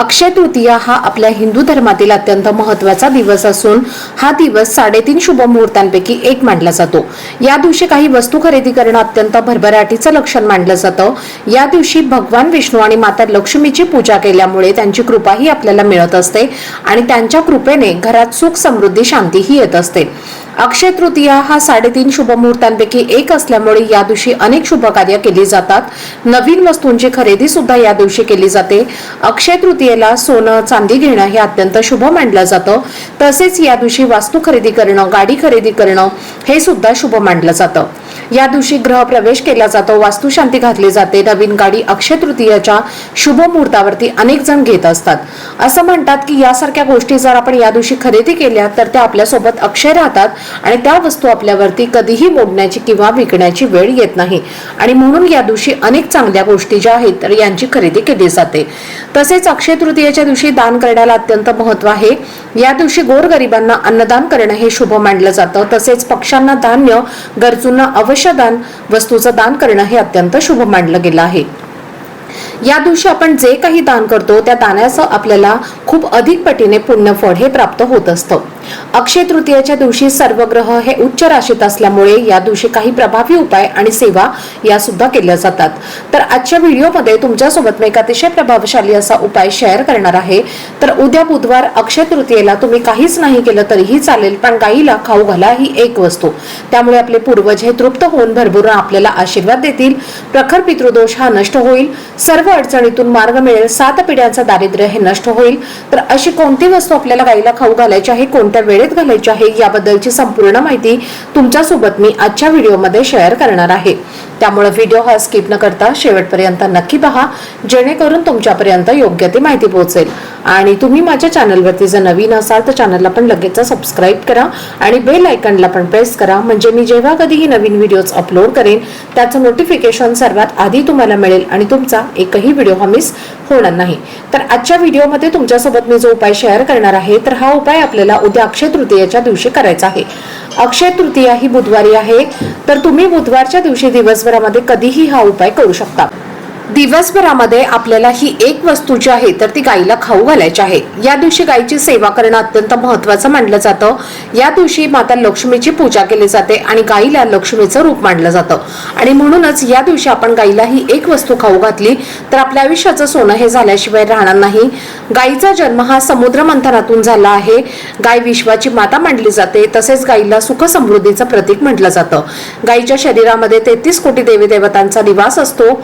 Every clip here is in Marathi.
अक्षय तृतीया हा आपल्या हिंदू धर्मातील अत्यंत महत्त्वाचा दिवस असून हा दिवस साडेतीन शुभ मुहूर्तांपैकी एक मानला जातो. या दिवशी काही वस्तू खरेदी करणं अत्यंत भरभराटीचं लक्षण मानलं जातं. या दिवशी भगवान विष्णू आणि माता लक्ष्मीची पूजा केल्यामुळे त्यांची कृपाही आपल्याला मिळत असते आणि त्यांच्या कृपेने घरात सुख समृद्धी शांतीही येत असते. अक्षय तृतीया हा साडेतीन शुभ मुहूर्तांपैकी एक असल्यामुळे या दिवशी अनेक शुभ कार्य केली जातात. नवीन वस्तूंची खरेदी सुद्धा या दिवशी केली जाते. अक्षय तृतीयेला सोनं चांदी घेणं हे अत्यंत शुभ मानलं जातं. तसेच या दिवशी वास्तू खरेदी करणं गाडी खरेदी करणं हे सुद्धा शुभ मानलं जातं. या दिवशी ग्रह प्रवेश केला जातो. वास्तुशांती घातली जाते. नवीन गाडी अक्षय तृतीयाच्या शुभ मुहूर्तावरती अनेक जण घेत असतात. असं म्हणतात की यासारख्या गोष्टी जर आपण या दिवशी खरेदी केल्या तर त्या आपल्यासोबत अक्षय राहतात आणि त्या वस्तू आपल्यावरती कधीही मोडण्याची किंवा विकण्याची वेळ येत नाही. आणि म्हणून या दिवशी अनेक चांगल्या गोष्टी ज्या आहेत तर यांची खरेदी केली जाते. तसेच अक्षय तृतीयेच्या दिवशी दान करण्याला अत्यंत महत्त्व आहे. या दिवशी गोरगरिबांना अन्नदान करणं हे शुभ मानलं जातं. तसेच पक्ष्यांना धान्य गरजूंना अवश्य दान वस्तूचं दान करणं हे अत्यंत शुभ मानलं गेलं आहे. या दिवशी आपण जे काही दान करतो त्या दानाचं आपल्याला खूप अधिक पटीने पुण्यफळ हे प्राप्त होत असतं. अक्षय तृतीयेच्या दिवशी सर्व ग्रह हे उच्च राशीत असल्यामुळे या दिवशी काही प्रभावी उपाय आणि सेवा या सुद्धा केल्या जातात. तर आजच्या व्हिडिओमध्ये तुमच्यासोबत मी एक अतिशय प्रभावशाली असा उपाय शेअर करणार आहे. तर उद्या बुधवार अक्षय तृतीयेला तुम्ही काहीच नाही केलं तरीही चालेल पण गाईला खाऊ घाला ही एक वस्तू. त्यामुळे आपले पूर्वज हे तृप्त होऊन भरभरून आपल्याला आशीर्वाद देतील. प्रखर पितृदोष हा नष्ट होईल. सर्व अडचणीतून मार्ग मिळेल सात पिढ्यांचं दारिद्र्य हे नष्ट होईल. तर अशी कोणती वस्तू आपल्याला गाईला खाऊ घालायची आहे कोणत्या वेळेत घालायची आहे याबद्दलची संपूर्ण माहिती तुमच्यासोबत मी आजच्या व्हिडिओमध्ये शेअर करणार आहे. त्यामुळे व्हिडिओ हा स्किप न करता शेवटपर्यंत नक्की पहा जेणेकरून तुमच्यापर्यंत योग्य ती माहिती पोहोचेल. आणि तुम्ही माझ्या चॅनलवरती जर नवीन असाल तर चॅनलला पण लगेच सबस्क्राईब करा आणि बेल आयकनला पण प्रेस करा. म्हणजे मी जेव्हा कधीही नवीन व्हिडिओज अपलोड करेन त्याचं नोटिफिकेशन सर्वात आधी तुम्हाला मिळेल आणि तुमचा एकही व्हिडिओ हा मिस होणार नाही. तर आजच्या व्हिडिओमध्ये तुमच्यासोबत मी जो उपाय शेअर करणार आहे तर हा उपाय आपल्याला उद्या अक्षय तृतीयेच्या दिवशी करायचा आहे. अक्षय तृतीया ही बुधवारी आहे. तर तुम्ही बुधवारच्या दिवशी दिवसभरामध्ये कधीही हा उपाय करू शकता. दिवसभरामध्ये आपल्याला ही एक वस्तू जी आहे तर ती गाईला खाऊ घालायची आहे. या दिवशी गायीची सेवा करणं अत्यंत महत्वाचं मानलं जातं. या दिवशी माता लक्ष्मीची पूजा केली जाते आणि गाईला लक्ष्मीचं रूप मानलं जातं. आणि म्हणूनच या दिवशी आपण गाईला ही एक वस्तू खाऊ घातली तर आपल्या आयुष्याचं सोनं हे झाल्याशिवाय राहणार नाही. गायीचा जन्म हा समुद्र मंथनातून झाला आहे. गाय विश्वाची माता मानली जाते तसेच गायीला सुख समृद्धीचं प्रतीक म्हटलं जातं. गायीच्या शरीरामध्ये तेहतीस कोटी देवी देवतांचा निवास असतो.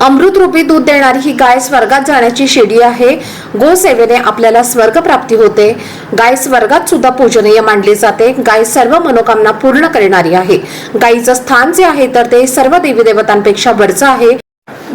अमृतरूपी दूध देणारी ही गाय स्वर्गात जाण्याची शिडी आहे. गोसेवेने आपल्याला स्वर्ग प्राप्ती होते. गाय स्वर्गात सुद्धा पूजनीय मानली जाते. गाय सर्व मनोकामना पूर्ण करणारी आहे. गायीचं स्थान जे आहे तर ते सर्व देवी देवतांपेक्षा वरचं आहे.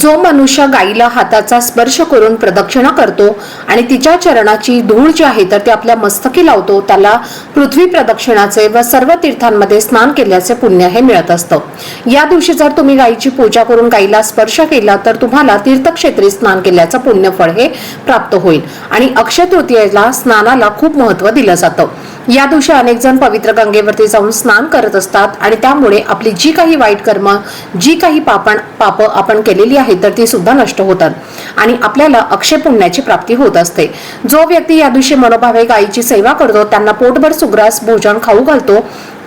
जो मनुष्य गायीला हाताचा स्पर्श करून प्रदक्षिणा करतो आणि तिच्या चरणाची धूळ जी आहे तर ती आपल्या मस्तकी लावतो त्याला पृथ्वी प्रदक्षिणाचे व सर्व तीर्थांमध्ये स्नान केल्याचे पुण्य हे मिळत असतं. या दिवशी जर तुम्ही गायीची पूजा करून गायीला स्पर्श केला तर तुम्हाला तीर्थक्षेत्री स्नान केल्याचं पुण्यफळ हे प्राप्त होईल. आणि अक्षय तृतीयेला स्नानाला खूप महत्त्व दिलं जातं. या दिवशी अनेक जण पवित्र गंगेवरती जाऊन स्नान करत असतात आणि त्यामुळे आपली जी काही वाईट कर्म जी काही पापण पाप आपण केलेली आहे तर ती सुद्धा नष्ट होतात आणि आपल्याला अक्षय पुण्याची प्राप्ती होत असते. जो व्यक्ती या दिवशी मनोभावे गायीची सेवा करतो त्यांना पोटभर सुग्रास भोजन खाऊ घालतो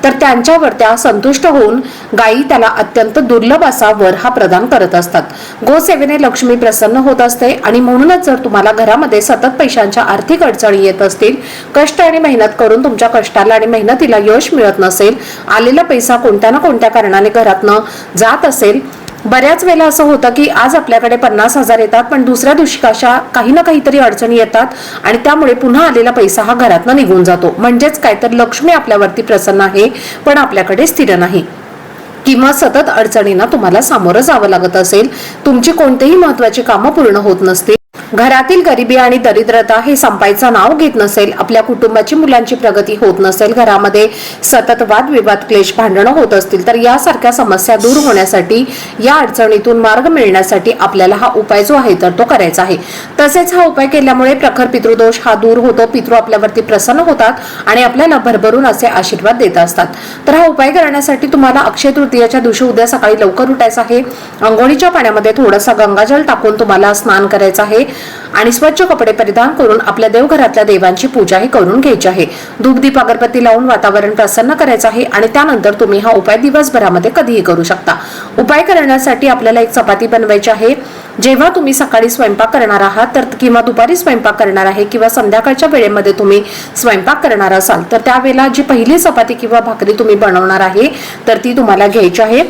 तर त्यांच्यावर त्या संतुष्ट होऊन गायी त्याला अत्यंत दुर्लभ असा वर हा प्रदान करत असतात. गोसेवेने लक्ष्मी प्रसन्न होत असते आणि म्हणूनच जर तुम्हाला घरामध्ये सतत पैशांच्या आर्थिक अडचणी येत असतील कष्ट आणि मेहनत करून तुमच्या कष्टाला आणि मेहनतीला यश मिळत नसेल आलेला पैसा कोणत्या ना कोणत्या कारणाने घरातनं जात असेल बऱ्याच वेळेला असं होतं की आज आपल्याकडे पन्नास हजार येतात पण दुसऱ्या दिवशी कशा काही ना काहीतरी अडचणी येतात आणि त्यामुळे पुन्हा आलेला पैसा हा घरातनं निघून जातो. म्हणजेच काय तर लक्ष्मी आपल्यावरती प्रसन्न आहे पण आपल्याकडे स्थिर नाही. किंवा सतत अडचणींना तुम्हाला सामोरं जावं लागत असेल. तुमची कोणतेही महत्वाची कामं पूर्ण होत नसतील. घरातील गरिबी आणि दरिद्रता हे संपायचं नाव घेत नसेल आपल्या कुटुंबाची मुलांची प्रगती होत नसेल घरामध्ये सतत वादविवाद क्लेश भांडणं होत असतील तर यासारख्या समस्या दूर होण्यासाठी या अडचणीतून मार्ग मिळण्यासाठी आपल्याला हा उपाय जो आहे तर तो करायचा आहे. तसेच हा उपाय केल्यामुळे प्रखर पितृदोष हा दूर होतो पितृ आपल्यावरती प्रसन्न होतात आणि आपल्याला भरभरून असे आशीर्वाद देत असतात. तर हा उपाय करण्यासाठी तुम्हाला अक्षय तृतीयाच्या दिवशी उद्या सकाळी लवकर उठायचं आहे. अंघोळीच्या पाण्यामध्ये थोडासा गंगाजल टाकून तुम्हाला स्नान करायचं आहे. आणि स्वच्छ कपडे परिधान करून आपल्या देवघरातल्या देवांची पूजाही करून घ्यायची आहे. धूपदीप अगरबत्ती लावून वातावरण प्रसन्न करायचं आहे आणि त्यानंतर तुम्ही हा उपाय दिवसभरामध्ये कधीही करू शकता. उपाय करण्यासाठी आपल्याला एक चपाती बनवायची आहे. जेव्हा तुम्ही सकाळी स्वयंपाक करणार आहात तर किंवा दुपारी स्वयंपाक करणार आहे किंवा संध्याकाळच्या वेळेमध्ये तुम्ही स्वयंपाक करणार असाल तर त्यावेळेला जी पहिली चपाती किंवा भाकरी तुम्ही बनवणार आहे तर ती तुम्हाला घ्यायची आहे.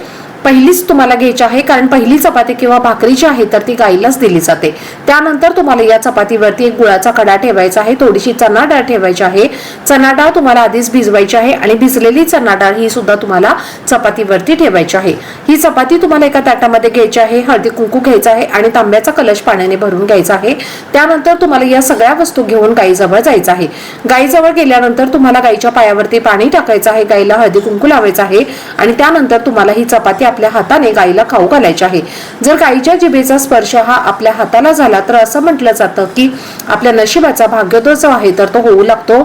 पहिलीच तुम्हाला घ्यायची आहे कारण पहिली चपाती किंवा भाकरी जी आहे तर ती गाईलाच दिली जाते. त्यानंतर तुम्हाला या चपातीवरती एक गुळाचा कडा ठेवायचा आहे थोडीशी चणा डाळ ठेवायची आहे. चणा डाळ तुम्हाला आधीच भिजवायची आहे आणि भिजलेली चणा डाळ ही सुद्धा तुम्हाला चपातीवरती ठेवायची आहे. ही चपाती तुम्हाला एका ताटामध्ये घ्यायची आहे हळदी कुंकू घ्यायचा आहे आणि तांब्याचा कलश पाण्याने भरून घ्यायचा आहे. त्यानंतर तुम्हाला या सगळ्या वस्तू घेऊन गाईजवळ जायचं आहे. गाईजवळ गेल्यानंतर तुम्हाला गाईच्या पायावरती पाणी टाकायचं आहे गाईला हळदी कुंकू लावायचं आहे आणि त्यानंतर तुम्हाला ही चपाती आपल्या हाताने गाईला खाऊ घालायचे आहे. जर गाईच्या जिभेचा स्पर्श हा आपल्या हाताला झाला तर असं म्हटलं जातं की आपल्या नशिबाचा भाग्योदय जो आहे तर तो होऊ लागतो.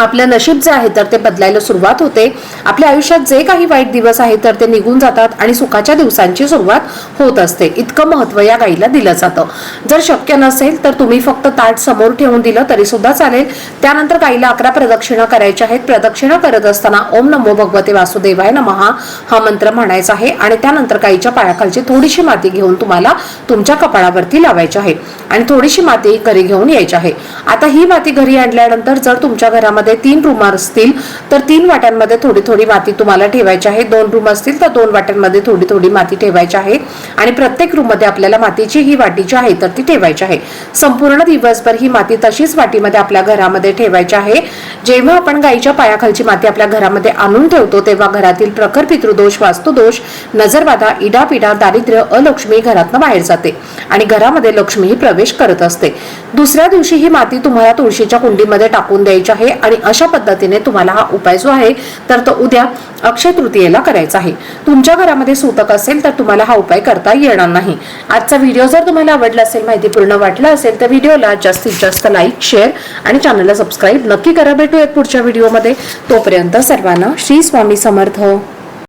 आपलं नशीब जे आहे तर ते बदलायला सुरुवात होते. आपल्या आयुष्यात जे काही वाईट दिवस आहेत तर ते निघून जातात आणि सुखाच्या दिवसांची सुरुवात होत असते. इतकं महत्त्व या गाईला दिलं जातं. जर शक्य नसेल तर तुम्ही फक्त ताट समोर ठेवून दिलं तरी सुद्धा चालेल. त्यानंतर गाईला अकरा प्रदक्षिणा करायच्या आहेत. प्रदक्षिणा करत असताना ओम नमो भगवते वासुदेवाय नमहा हा मंत्र म्हणायचा आहे आणि त्यानंतर गाईच्या पायाखालची थोडीशी माती घेऊन तुम्हाला तुमच्या कपाळावरती लावायची आहे आणि थोडीशी माती घरी घेऊन यायची आहे. आता ही माती घरी आणल्यानंतर जर तुमच्या घरामध्ये वाट्यांमध्ये तीन रूम असतील तर तीन वाट्यांमध्ये थोडी थोडी माती तुम्हाला ठेवायची आहे. दोन रूम असतील तर दोन वाट्यांमध्ये थोडी थोडी माती ठेवायची आहे. आणि प्रत्येक रूममध्ये आपल्याला मातीची ही वाटी जी आहे तर ती ठेवायची आहे. संपूर्ण दिवसभर ही माती तशीच वाटीमध्ये आपल्या घरामध्ये ठेवायची आहे. जेव्हा आपण गायीच्या पायाखालची माती आपल्या घरामध्ये आणून ठेवतो तेव्हा घरातील प्रखर पितृदोष वास्तुदोष नजरबाधा इडापिडा दारिद्र्य अलक्ष्मी घरातनं बाहेर जाते. आणि घरामध्ये लक्ष्मी ही प्रवेश करत असते. दुसऱ्या दिवशी ही माती तुम्हाला तुळशीच्या कुंडीमध्ये टाकून द्यायची आहे आणि आणि अशा पद्धतीने तुम्हाला हा उपाय जो आहे तर तो उद्या अक्षय तृतीयेला करायचा आहे. तुमच्या घरामध्ये सूतक असेल तर तुम्हाला हा उपाय करता येणार नाही. आजचा व्हिडिओ जर तुम्हाला आवडला असेल माहितीपूर्ण वाटला असेल तर व्हिडिओला जास्तीत जास्त लाईक शेअर आणि चॅनलला सबस्क्राईब नक्की करा. भेटूयात पुढच्या व्हिडिओमध्ये. तोपर्यंत सर्वांना श्री स्वामी समर्थ.